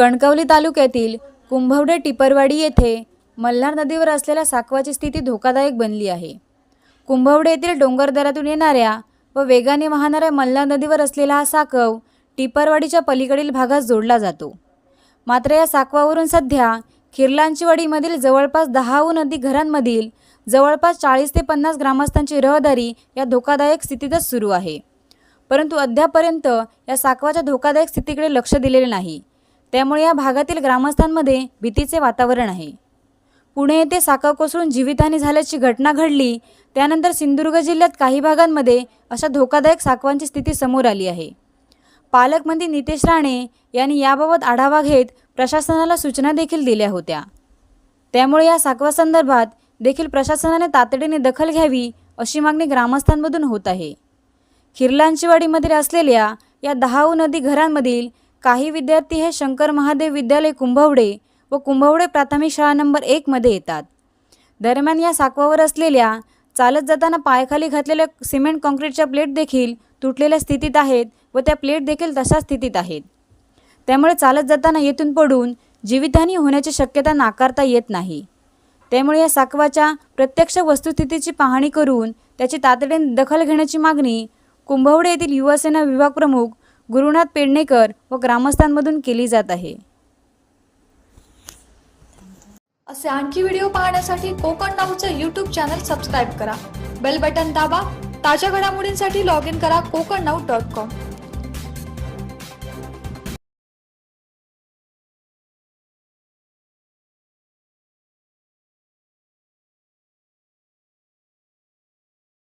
कणकवली तालुक्यातील कुंभवडे टिपरवाडी येथे मल्हार नदीवर असलेल्या साकवाची स्थिती धोकादायक बनली आहे. कुंभवडे येथील डोंगरदऱ्यातून येणाऱ्या व वेगाने वाहणाऱ्या मल्हार नदीवर असलेला हा साकव टिपरवाडीच्या पलीकडील भागात जोडला जातो. मात्र या साकवावरून सध्या खिरलांचीवाडीमधील जवळपास दहाहून अधिक घरांमधील जवळपास चाळीस ते पन्नास ग्रामस्थांची रहदारी या धोकादायक स्थितीतच सुरू आहे. परंतु अद्यापर्यंत या साकवाच्या धोकादायक स्थितीकडे लक्ष दिलेले नाही. त्यामुळे या भागातील ग्रामस्थांमध्ये भीतीचे वातावरण आहे. पुणे येथे साखर कोसळून जीवितहानी झाल्याची घटना घडली त्यानंतर सिंधुदुर्ग जिल्ह्यात काही भागांमध्ये अशा धोकादायक साकवांची स्थिती समोर आली आहे. पालकमंत्री नितेश राणे यांनी याबाबत आढावा घेत प्रशासनाला सूचना देखील दिल्या होत्या. त्यामुळे या साखवासंदर्भात देखील प्रशासनाने तातडीने दखल घ्यावी अशी मागणी ग्रामस्थांमधून होत आहे. खिरलांचीवाडीमध्ये असलेल्या या दहाहून अधिक घरांमधील काही विद्यार्थी हे शंकर महादेव विद्यालय कुंभवडे व कुंभवडे प्राथमिक शाळा नंबर एकमध्ये येतात. दरम्यान या साकवावर असलेल्या चालत जाताना पायखाली घातलेल्या सिमेंट कॉन्क्रीटच्या प्लेट देखील तुटलेल्या स्थितीत आहेत व त्या प्लेट देखील तशा स्थितीत आहेत. त्यामुळे चालत जाताना येथून पडून जीवितहानी होण्याची शक्यता नाकारता येत नाही. त्यामुळे या साकवाच्या प्रत्यक्ष वस्तुस्थितीची पाहणी करून त्याची तातडीने दखल घेण्याची मागणी कुंभवडे येथील युवासेना विभाग प्रमुख गुरुनाथ पेडणेकर व ग्रामस्थांमधून केली जात आहे. असे आणखी व्हिडिओ पाहण्यासाठी कोकण नाऊचं यूट्यूब चॅनल सबस्क्राईब करा. बेल बटन दाबा. ताज्या घडामोडींसाठी लॉग इन करा कोकण नाऊ डॉट कॉम